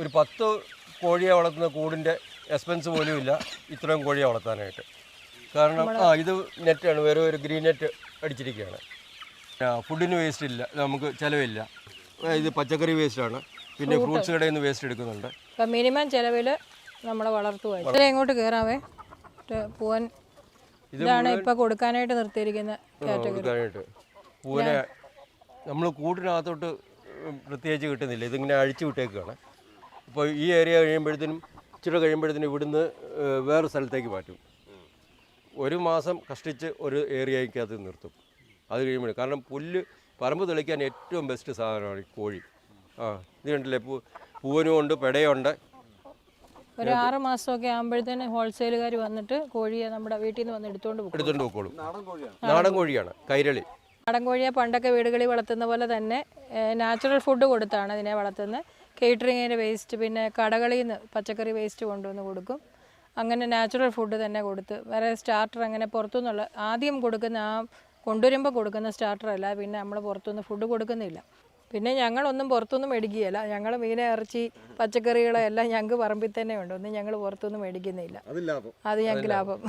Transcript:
ഒരു പത്ത് കോഴിയെ വളർത്തുന്ന കൂടിന്റെ എക്സ്പെൻസ് പോലും ഇല്ല. ഇത്രയും കോഴിയെ വളർത്താനായിട്ട്. കാരണം ആ ഇത് നെറ്റാണ്. വേറെ ഒരു ഗ്രീൻ നെറ്റ് അടിച്ചിരിക്കുകയാണ്. ഫുഡിന് വേസ്റ്റ് ഇല്ല. നമുക്ക് ചിലവില്ല. ഇത് പച്ചക്കറി വേസ്റ്റാണ്. പിന്നെ ഫ്രൂട്ട്സ് കടയിൽ നിന്ന് വേസ്റ്റ് എടുക്കുന്നുണ്ട്. അപ്പം മിനിമം ചിലവിൽ നമ്മൾ വളർത്തുവായി ഇതിലെ ഇങ്ങോട്ട് കയറാവേ പൂവൻ ഇതാണ് ഇപ്പം കൊടുക്കാനായിട്ട് നിർത്തിയിരിക്കുന്ന കാറ്റഗറി. കൊടുക്കാനായിട്ട്. നമ്മൾ കൂടിനകത്തോട്ട് പ്രത്യേകിച്ച് കിട്ടുന്നില്ല. ഇതിങ്ങനെ അഴിച്ചു വിട്ടേക്കാണ് ഇപ്പോൾ ഈ ഏരിയ കഴിയുമ്പോഴത്തേനും ഇച്ചിരി കഴിയുമ്പോഴത്തേനും ഇവിടുന്ന് വേറെ സ്ഥലത്തേക്ക് മാറ്റും. ഒരു മാസം കഷ്ടിച്ച് ഒരു ഏരിയയ്ക്കകത്ത് നിർത്തും. അത് കഴിയുമ്പോൾ കാരണം പുല്ല് പറമ്പ് തെളിക്കാൻ ഏറ്റവും ബെസ്റ്റ് സാധനമാണ് ഈ കോഴി. ആ ഇത് കണ്ടില്ലേ? പൂ പൂവനും ഉണ്ട് പെടയുണ്ട്. ഒരു ആറ് മാസമൊക്കെ ആകുമ്പോഴത്തേന് ഹോൾസെയിലുകാർ വന്നിട്ട് കോഴിയെ നമ്മുടെ വീട്ടിൽ നിന്ന് വന്ന് എടുത്തുകൊണ്ട് പോകും എടുത്തുകൊണ്ട് പോയിക്കോളും നാടൻ കോഴിയാണ്. കൈരളി. നാടൻ കോഴിയെ പണ്ടൊക്കെ വീടുകളിൽ വളർത്തുന്ന പോലെ തന്നെ നാച്ചുറൽ ഫുഡ് കൊടുത്താണ് ഇതിനെ വളർത്തുന്നത്. കേറ്ററിങ്ങിന്റെ വേസ്റ്റ് പിന്നെ കടകളിൽ നിന്ന് പച്ചക്കറി വേസ്റ്റ് കൊണ്ടുവന്ന് കൊടുക്കും. അങ്ങനെ നാച്ചുറൽ ഫുഡ് തന്നെ കൊടുത്ത് വേറെ സ്റ്റാർട്ടർ അങ്ങനെ പുറത്തുനിന്നുള്ള ആദ്യം കൊടുക്കുന്ന ആ കൊണ്ടുവരുമ്പോൾ കൊടുക്കുന്ന സ്റ്റാർട്ടർ അല്ല പിന്നെ നമ്മൾ പുറത്തുനിന്ന് ഫുഡ് കൊടുക്കുന്നില്ല. പിന്നെ ഞങ്ങളൊന്നും പുറത്തുനിന്ന് മേടിക്കുകയില്ല. ഞങ്ങൾ മീനെ ഇറച്ചി പച്ചക്കറികളെല്ലാം ഞങ്ങൾക്ക് പറമ്പിൽ തന്നെ ഉണ്ട്. ഒന്നും ഞങ്ങൾ പുറത്തുനിന്ന് മേടിക്കുന്നില്ല. അത് ഞങ്ങൾക്ക് ലാഭം.